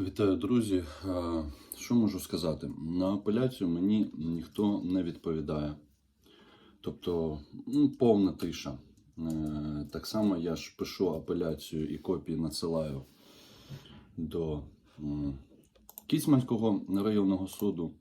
Вітаю, друзі. Е, Що можу сказати? На апеляцію мені ніхто не відповідає. Тобто, ну, повна тиша. Е, Так само я ж пишу апеляцію і копії надсилаю до Кіцманського районного суду.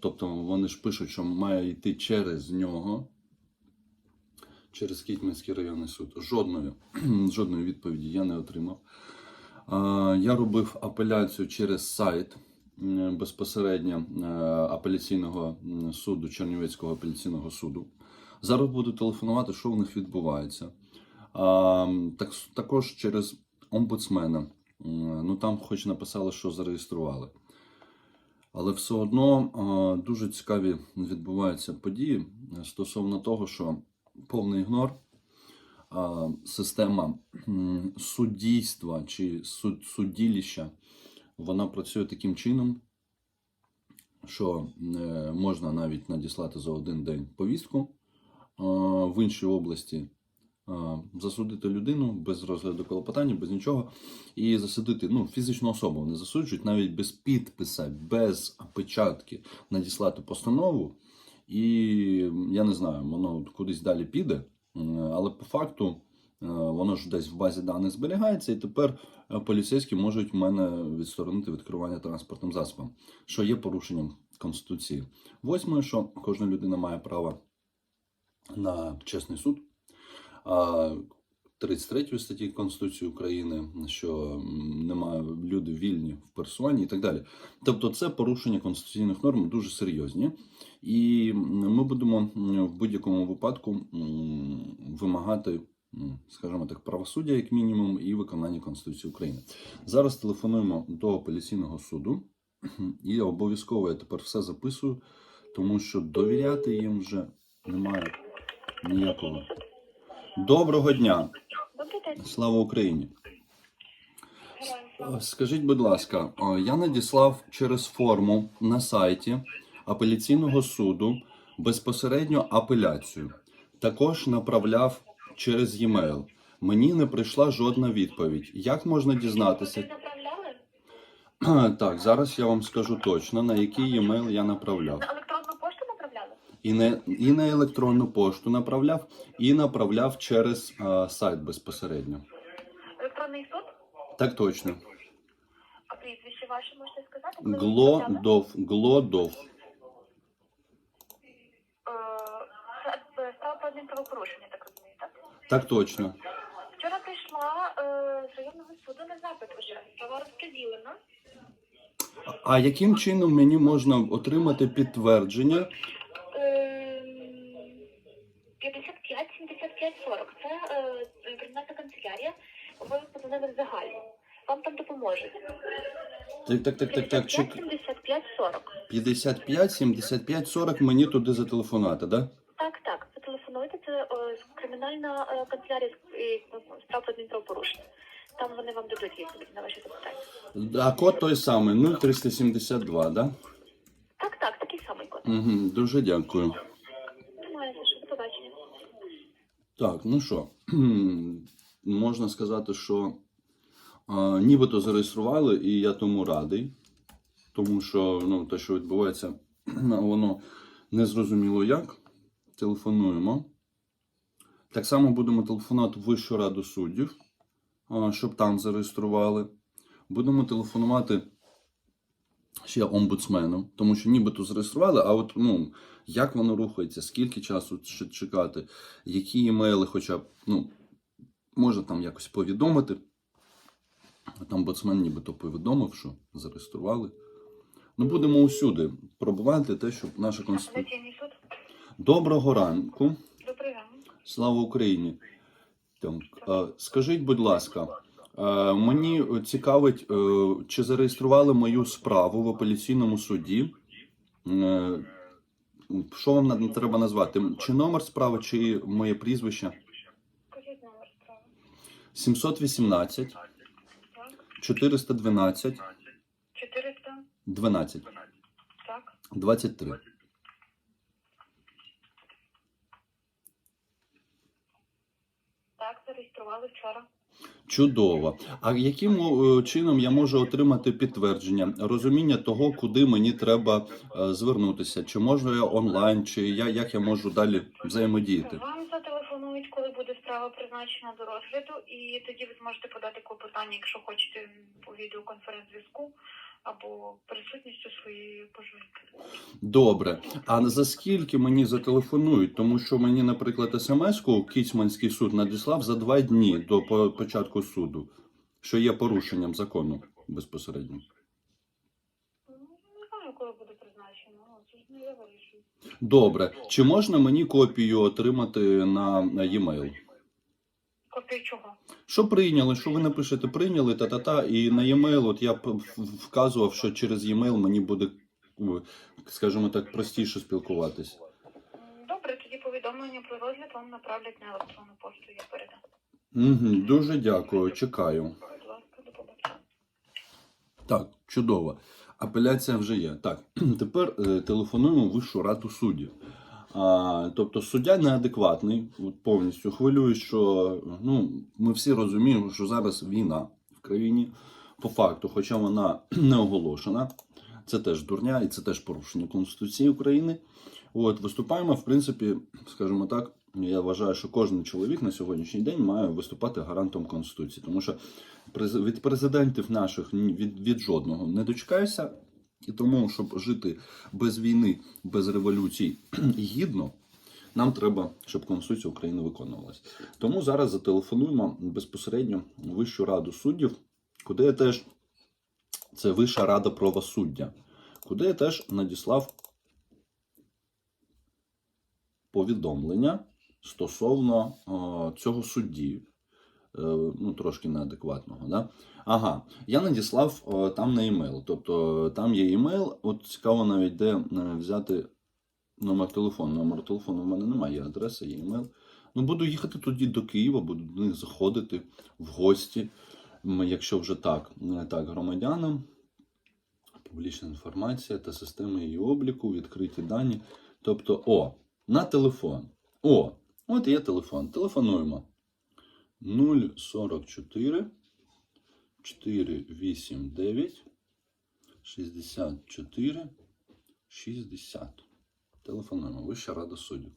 Тобто вони ж пишуть, що має йти через нього, через Кітьманський районний суд. Жодної, жодної відповіді я не отримав. Я робив апеляцію через сайт безпосередньо е, апеляційного суду, Чернівецького апеляційного суду. Зараз буду телефонувати, що в них відбувається. Так, також через омбудсмена. Ну там, хоч написали, що зареєстрували. Але все одно дуже цікаві відбуваються події стосовно того, що повний ігнор система суддійства чи суд, судділіща, вона працює таким чином, що е, можна навіть надіслати за один день повістку в іншій області, засудити людину без розгляду клопотання, без нічого, і засудити ну, фізичну особу. Вони засуджують навіть без підписа, без печатки надіслати постанову. І я не знаю, воно кудись далі піде. Але по факту е, воно ж десь в базі даних зберігається, і тепер е, поліцейські можуть мене відсторонити від керування транспортним засобом, що є порушенням Конституції. Восьмою, що кожна людина має право на чесний суд. А 33 статті Конституції України, що немає люди вільні в пересуванні і так далі. Тобто, це порушення конституційних норм дуже серйозні. І ми будемо в будь-якому випадку вимагати, скажімо так, правосуддя як мінімум і виконання Конституції України. Зараз телефонуємо до апеляційного суду, і обов'язково я тепер все записую, тому що довіряти їм вже немає ніякого. Доброго дня! Слава Україні! Е, Скажіть, будь ласка, е, я надіслав через форму на сайті апеляційного суду безпосередньо апеляцію. Також направляв через e-mail. Мені не прийшла жодна відповідь. Як можна дізнатися? Так, зараз я вам скажу точно, на який e-mail я направляв. На електронну пошту направляли? І на, і на електронну пошту направляв, і направляв через е, сайт безпосередньо. Електронний суд? Так точно. А прізвище ваше можете сказати? коли? Глодов, Глодов. Е, е, справа про адмінправопорушення, так розумію, так? Так точно. Вчора прийшла е, з районного суду на запит вже. Справа розподілена. А яким чином мені можна отримати підтвердження? Е, 55, 75, 40. Це е, кримінальна канцелярія. Ви подзвонили в загальну. Вам там допоможуть. Так, так, так, так, так. 55, Чек 75, 40. 55, 75, 40 мені туди зателефонувати, да? Так, так. Зателефонуйте. Це е, кримінальна е, канцелярія з е, справ про адмінправопорушення. Там вони вам дадуть відповідь на ваші запитання. А код той самий 0372, да? Так, так, такий самий код. Угу, дуже дякую. Немає за що. До побачення. Так, ну що, можна сказати, що а, нібито зареєстрували, і я тому радий, тому що ну, те, що відбувається, воно незрозуміло як. Телефонуємо. Так само будемо телефонувати в Вищу раду суддів, а, щоб там зареєстрували. Будемо телефонувати ще омбудсмену, тому що нібито зареєстрували, а от ну, як воно рухається, скільки часу чекати, які імейли, хоча б, ну, може там якось повідомити. Там омбудсмен нібито повідомив, що зареєстрували. Ну, будемо усюди пробувати те, щоб наша конституція. Доброго ранку. Добрий ранок. Слава Україні. Так, е, скажіть, будь ласка, е, мені цікавить, е, чи зареєстрували мою справу в апеляційному суді? Що вам треба назвати? Чи номер справи, чи моє прізвище? Скажіть номер справи. 718 Так. 412 400. 12 Так. 23. Так, зареєстрували вчора. Чудово. А яким е, чином я можу отримати підтвердження, розуміння того, куди мені треба е, звернутися? Чи можу я онлайн, чи я як я можу далі взаємодіяти? Вам зателефонують, коли буде справа призначена до розгляду, і тоді ви зможете подати клопотання, якщо хочете по відеоконференц-зв'язку або присутністю своєї пожильки. Добре. А за скільки мені зателефонують? Тому що мені, наприклад, смс-ку Кіцманський суд надіслав за два дні до початку суду, що є порушенням закону безпосередньо. Ну, Не знаю, коли буде призначено, це ж не я вирішую. Добре. Чи можна мені копію отримати на, на e-mail? Копію чого? Що прийняли? Що ви напишете? Прийняли та-та-та, і на e-mail от я вказував, що через e-mail мені буде, скажімо так, простіше спілкуватись. Добре, тоді повідомлення про розгляд вам направлять на електронну пошту, я передам. Угу, дуже дякую, чекаю. Будь ласка, до побачення. Так, чудово. Апеляція вже є. Так, тепер е, телефонуємо Вищу раду суддів. А, тобто суддя неадекватний, повністю хвилює, що ну, ми всі розуміємо, що зараз війна в країні по факту, хоча вона не оголошена. Це теж дурня і це теж порушення Конституції України. От, виступаємо, в принципі, скажімо так, я вважаю, що кожен чоловік на сьогоднішній день має виступати гарантом Конституції, тому що від президентів наших від, від жодного не дочекаєшся. І тому, щоб жити без війни, без революцій гідно, нам треба, щоб Конституція України виконувалась. Тому зараз зателефонуємо безпосередньо Вищу раду суддів, куди я теж це Вища рада правосуддя, куди я теж надіслав повідомлення стосовно е, цього судді, ну трошки неадекватного. Да? Ага, я надіслав е, там на емейл. Тобто там є емейл, от цікаво навіть де е, взяти номер телефону. Номер телефону в мене немає, є адреса, є емейл. Ну, буду їхати тоді до Києва, буду до них заходити в гості. Якщо вже так, Е, так, громадянам, публічна інформація та система її обліку, відкриті дані. Тобто, о, на телефон. О, от є телефон. Телефонуємо. 044 489 64 60. Телефонуємо. Вища рада суддів.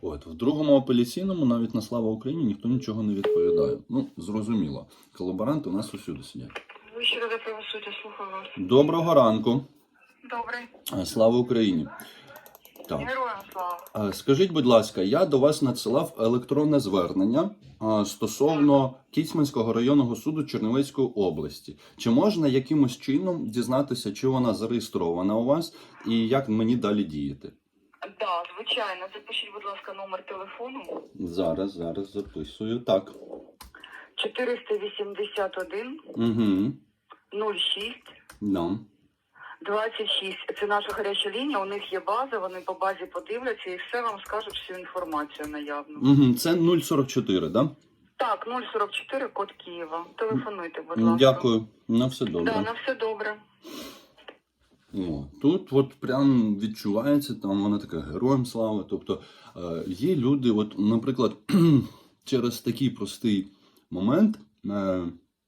От, в другому апеляційному, навіть на слава Україні, ніхто нічого не відповідає. Ну, зрозуміло. Колаборанти у нас усюди сидять. Вища рада правосуддя, слухаю вас. Доброго ранку. Добре. Е, Слава Україні. Так. Героям слава. Е, Скажіть, будь ласка, я до вас надсилав електронне звернення е, стосовно Кіцманського районного суду Чернівецької області. Чи можна якимось чином дізнатися, чи вона зареєстрована у вас, і як мені далі діяти? Да, звичайно. Запишіть, будь ласка, номер телефону. Зараз, зараз записую. Так. 481 Угу. 06 Да. 26. Це наша гаряча лінія. У них є база, вони по базі подивляться і все вам скажуть всю інформацію наявну. Угу. Це 044, да? Так, 044, код Києва. Телефонуйте, будь ласка. Дякую. На все добре. Да, на все добре. О, тут от прям відчувається, там вона така героям слава. Тобто е, є люди, от, наприклад, через такий простий момент е,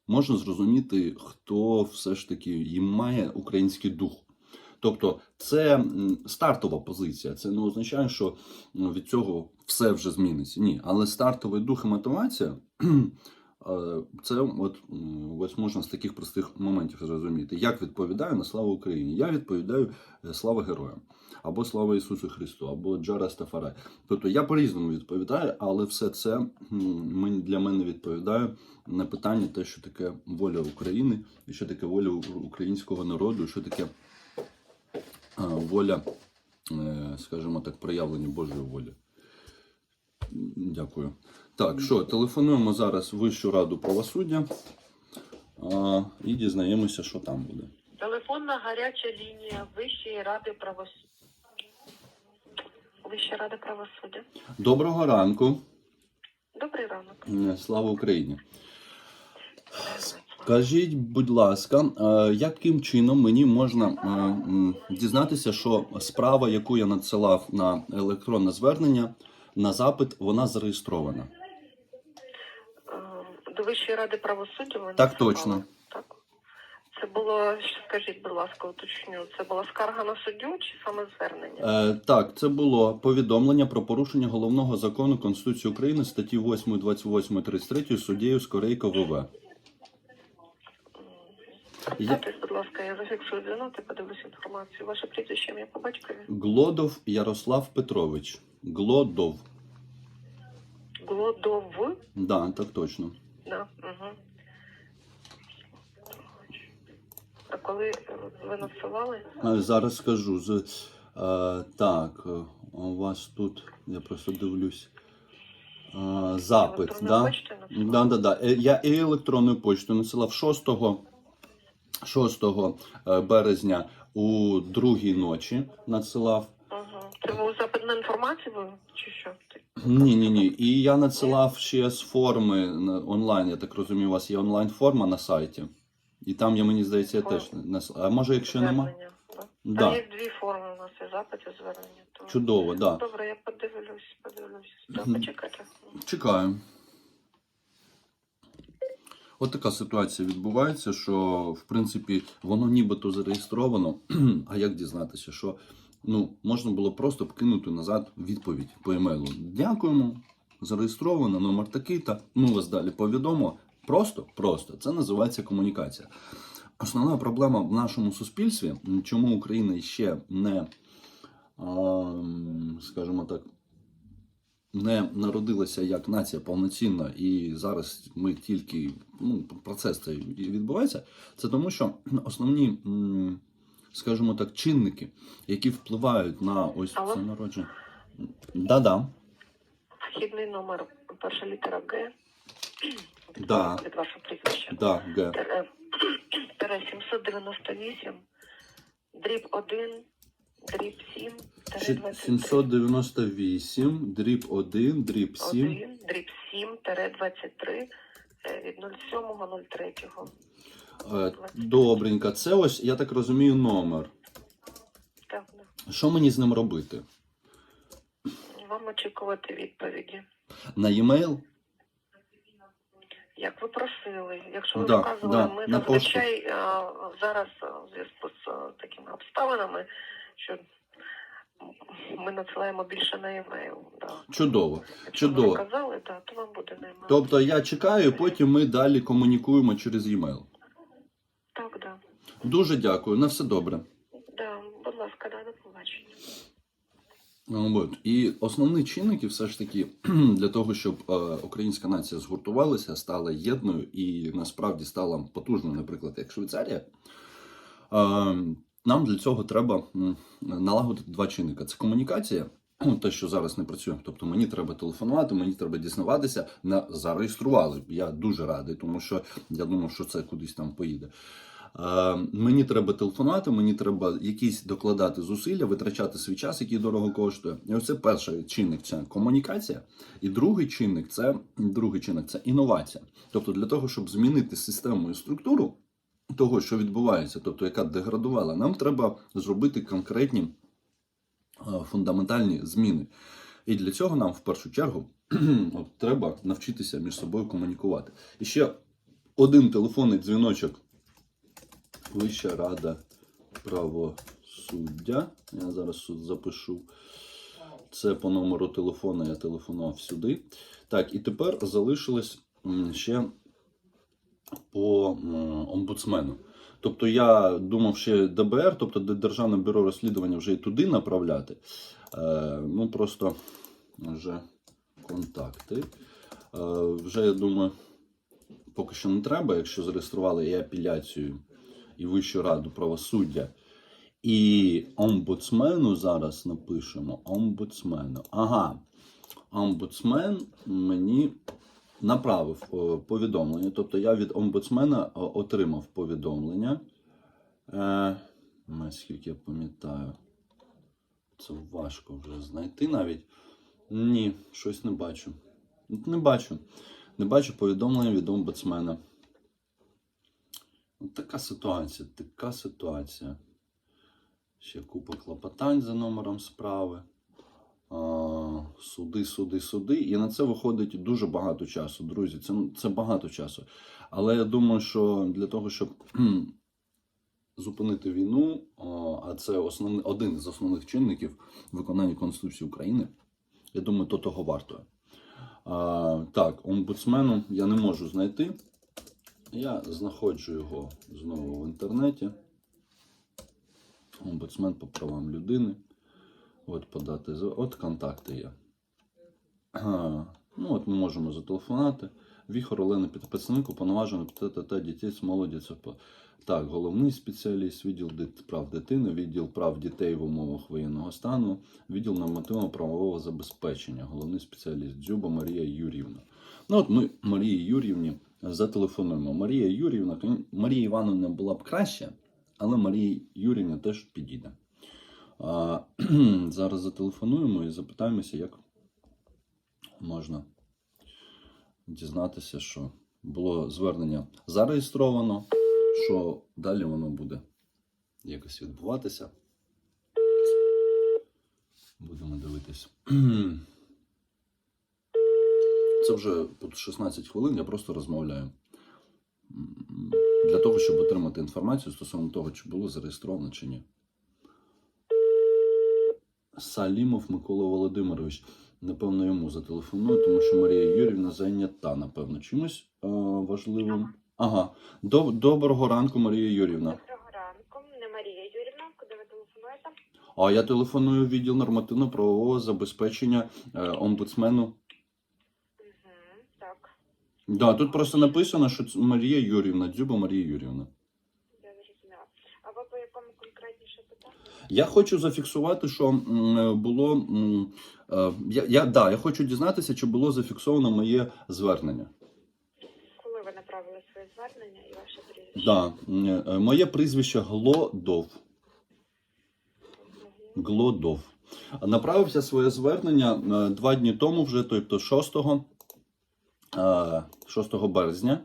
можна зрозуміти, хто все ж таки їм має український дух. Тобто, це стартова позиція. Це не означає, що від цього все вже зміниться. Ні, але стартовий дух і мотивація. Це от ось можна з таких простих моментів зрозуміти. Як відповідаю на славу Україні? Я відповідаю е, слава героям, або слава Ісусу Христу, або Джара Стафарай. Тобто я по-різному відповідаю, але все це для мене відповідає на питання, те, що таке воля України, і що таке воля українського народу, що таке воля, е, скажімо так, проявлення Божої волі. Дякую. Так, що, телефонуємо зараз в Вищу раду правосуддя а, і дізнаємося, що там буде. Телефонна гаряча лінія Вищої ради правосуддя. Вища рада правосуддя. Доброго ранку. Добрий ранок. Е, Слава Україні. Скажіть, будь ласка, е, яким чином мені можна е, дізнатися, що справа, яку я надсилав на електронне звернення, на запит, вона зареєстрована? До Вищої ради правосуддя ви Так точно. Так. Це було, скажіть, будь ласка, уточню, це була скарга на суддю чи саме звернення? Е, так, це було повідомлення про порушення головного закону Конституції України статті 8, 28, 33 суддєю Скорейко ВВ. Я- Представтесь, будь ласка, я зафіксую дзвінок і подивлюсь інформацію. Ваше прізвище ім'я по батькові? Глодов Ярослав Петрович. Глодов. Глодов. Да, так точно. Да. Угу. А коли ви надсилали? Е, Зараз скажу. З, е, так, е, у вас тут, я просто дивлюсь. Запит, да? Да, да, да. Е, Я і електронною почтою надсилав 6, 6 е, березня у другій ночі надсилав. Інформацію чи що? Ні, ні, ні. І я надсилав ще з форми онлайн. Я так розумію, у вас є онлайн форма на сайті. І там я мені здається, я теж надсилав. А може, якщо нема? Да. Там є дві форми у нас і запит і звернення. То... Чудово, так. Да. Добре, я подивлюсь, подивлюсь. Почекайте. Чекаю. От така ситуація відбувається, що в принципі воно нібито зареєстровано. А як дізнатися, що ну, можна було просто вкинути назад відповідь по емейлу. Дякуємо, зареєстровано, номер такий та ми вас далі повідомо. Просто, просто це називається комунікація. Основна проблема в нашому суспільстві, чому Україна ще не, скажімо так, не народилася як нація повноцінна, і зараз ми тільки ну, процес цей відбувається, це тому, що основні, скажімо так, чинники, які впливають на ось Алло? це народження. Да-да. Вхідний номер, перша літера Г. Да. Від вашого прізвища. Да, Г. Тере 798, дріб 1, дріб 7, тере Ще 23. 798, дріб 1, дріб 7. 1, дріб 7, тере 23, е, від 07.03. Е, Добренько. Це ось, я так розумію, номер. Так. Що мені з ним робити? Вам очікувати відповіді. На e-mail? Як ви просили, якщо ви Да, вказували, да, ми на зазвичай е, зараз е, в зв'язку з е, такими обставинами, що ми надсилаємо більше на емейл. Да. Чудово. Якщо Чудово. ви казали, да, то вам буде на емейл. Тобто я чекаю, потім ми далі комунікуємо через e-mail. Так, да. Дуже дякую, на все добре. Да, будь ласка, да, до побачення. Ну, От. І основні чинники, все ж таки, для того, щоб е, українська нація згуртувалася, стала єдною і насправді стала потужною, наприклад, як Швейцарія. Е, нам для цього треба налагодити два чинника: це комунікація. ну, Те, що зараз не працює. Тобто мені треба телефонувати, мені треба дізнаватися. На зареєстрували. Я дуже радий, тому що я думав, що це кудись там поїде. Е, мені треба телефонувати, мені треба якісь докладати зусилля, витрачати свій час, який дорого коштує. І ось це перший чинник це комунікація. І другий чинник це другий чинник це інновація. Тобто, для того, щоб змінити систему і структуру того, що відбувається, тобто яка деградувала, нам треба зробити конкретні е, фундаментальні зміни. І для цього нам в першу чергу треба навчитися між собою комунікувати. І ще один телефонний дзвіночок. Вища рада правосуддя. Я зараз тут запишу. Це по номеру телефону, я телефонував сюди. Так, і тепер залишилось ще по омбудсмену. Тобто я думав ще ДБР, тобто Державне бюро розслідування вже і туди направляти. Е, ну просто вже контакти. Е, вже я думаю, поки що не треба, якщо зареєстрували і апеляцію, і Вищу раду правосуддя. І омбудсмену зараз напишемо. Омбудсмену. Ага. Омбудсмен мені направив повідомлення. Тобто я від омбудсмена отримав повідомлення. Е, наскільки я пам'ятаю, це важко вже знайти навіть. Ні, щось не бачу. Не бачу. Не бачу повідомлення від омбудсмена. От така ситуація, така ситуація. Ще купа клопотань за номером справи. а, суди, суди, суди. І на це виходить дуже багато часу, друзі. Це, це багато часу. Але я думаю, що для того, щоб зупинити війну, а, це основний, один з основних чинників виконання Конституції України, я думаю, то того вартує. А, так, омбудсмену я не можу знайти. Я знаходжу його знову в інтернеті. Омбудсмен по правам людини. От подати От контакти є. Ну, от ми можемо зателефонувати. Віхор Олена підписник, уповноважено та дітей з молоді. Так, головний спеціаліст, відділ прав дитини, відділ прав дітей в умовах воєнного стану, відділ нормативно-правового забезпечення, головний спеціаліст Дзюба Марія Юрівна. Ну от ми Марії Юрівні зателефонуємо. Марія Юрівна, Марія Івановна була б краще, але Марія Юрівна теж підійде. А, зараз зателефонуємо і запитаємося, як можна дізнатися, що було звернення зареєстровано, що далі воно буде якось відбуватися. Будемо дивитись. Це вже тут 16 хвилин, я просто розмовляю. Для того, щоб отримати інформацію стосовно того, чи було зареєстровано чи ні. Салімов Микола Володимирович. Напевно, йому зателефоную, тому що Марія Юрівна зайнята, напевно, чимось е, важливим. Ага. Доб- Доброго ранку, Марія Юрівна. Доброго ранку, не Марія Юрівна, куди ви телефонуєте? А я телефоную в відділ нормативно-правового забезпечення е, омбудсмену. Да, тут просто написано, що це Марія Юрівна, Дзюба Марія Юрівна. я зрозуміла. А ви по якому конкретніше питанню? Я хочу зафіксувати, що м, було. м, е, Я, я, да, я хочу дізнатися, чи було зафіксовано моє звернення. Коли ви направили своє звернення і ваше прізвище? Да, м, е, моє прізвище Глодов. Глодов. Направився своє звернення е, два дні тому, вже тобто 6, е, 6 березня.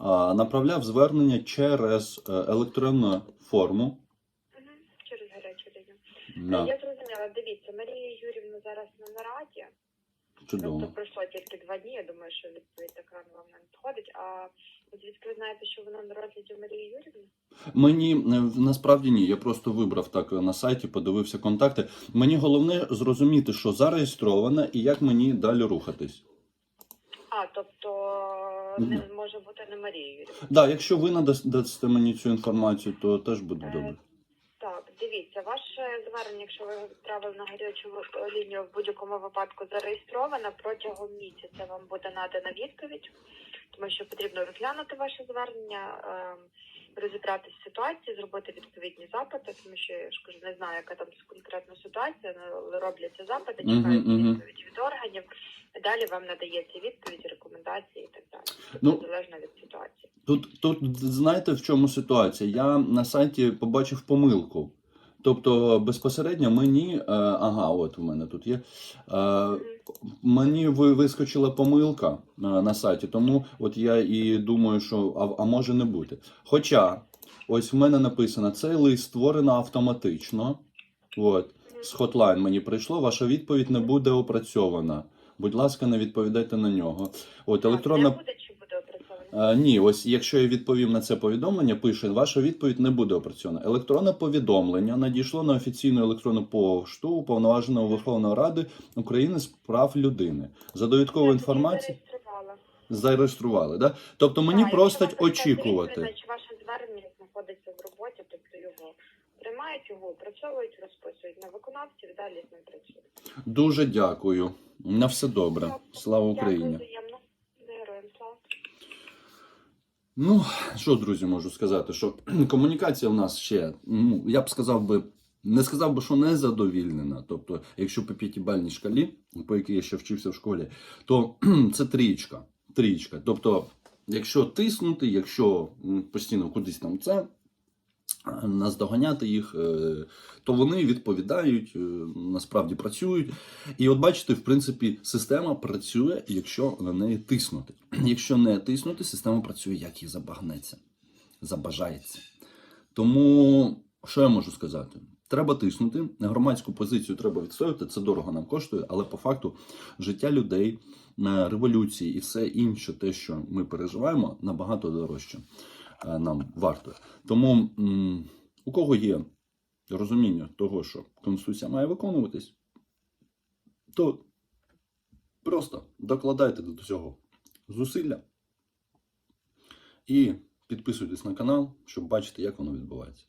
Е, Направляв звернення через е, електронну форму. Через гарячу лінію. Да, Я зрозуміла, дивіться, Марія Юрівна зараз на нараді. чудово. Тобто пройшло тільки два дні, я думаю, що відповідь так рано вам не надходить. А звідки ви знаєте, що вона на розгляді Марії Юрівни? Мені е, насправді ні. Я просто вибрав так е, на сайті, подивився контакти. Мені головне зрозуміти, що зареєстровано і як мені далі рухатись. А, тобто не може бути не Марія Юрівна. Да, якщо ви надасте мені цю інформацію, то теж буде Е, добре. Так, дивіться, ваше звернення, якщо ви відправили на гарячу лінію в будь-якому випадку зареєстровано протягом місяця вам буде надана відповідь, тому що потрібно розглянути ваше звернення, ем, розібратися в ситуації, зробити відповідні запити, тому що я ж кажу, не знаю, яка там конкретна ситуація, але робляться запити, чекають мгм. відповідь від органів. Далі вам надається відповідь, рекомендації і так далі. Ну, залежно від ситуації. Тут, тут знаєте, в чому ситуація? Я на сайті побачив помилку. Тобто безпосередньо мені, е, ага, от у мене тут є. Е, мені вискочила помилка е, на сайті, тому от я і думаю, що а, а може не бути. Хоча, ось в мене написано, цей лист створено автоматично. От, з Hotline мені прийшло, ваша відповідь не буде опрацьована. Будь ласка, не відповідайте на нього. От електронна Не буде чи буде опрацьовано? Е, ні, ось якщо я відповім на це повідомлення, пише, ваша відповідь не буде опрацьована. Електронне повідомлення надійшло на офіційну електронну пошту уповноваженого Верховної Ради України з прав людини. За інформацію зареєструвала. зареєстрували. Да? Тобто мені Так, просто очікувати. ваше звернення знаходиться в роботі, тобто його приймають, його опрацьовують, розписують на виконавців, далі з ним працюють. Дуже дякую. На все добре. Слава Україні. Дякую, взаємно. Героям слава. Ну, що, друзі, можу сказати, що комунікація в нас ще, ну, я б сказав би, не сказав би, що не задовільнена. Тобто, якщо по п'ятібальній шкалі, по якій я ще вчився в школі, то це трієчка. Трієчка. Тобто, якщо тиснути, якщо постійно кудись там це, наздоганяти їх, е, то вони відповідають, е, насправді працюють. І от бачите, в принципі, система працює, якщо на неї тиснути. Якщо не тиснути, система працює, як їй забагнеться, забажається. Тому що я можу сказати? Треба тиснути, громадську позицію треба відстоювати, це дорого нам коштує, але по факту життя людей, е, революції і все інше, те, що ми переживаємо, набагато дорожче нам варто. Тому у кого є розуміння того, що Конституція має виконуватись, то просто докладайте до цього зусилля і підписуйтесь на канал, щоб бачити, як воно відбувається.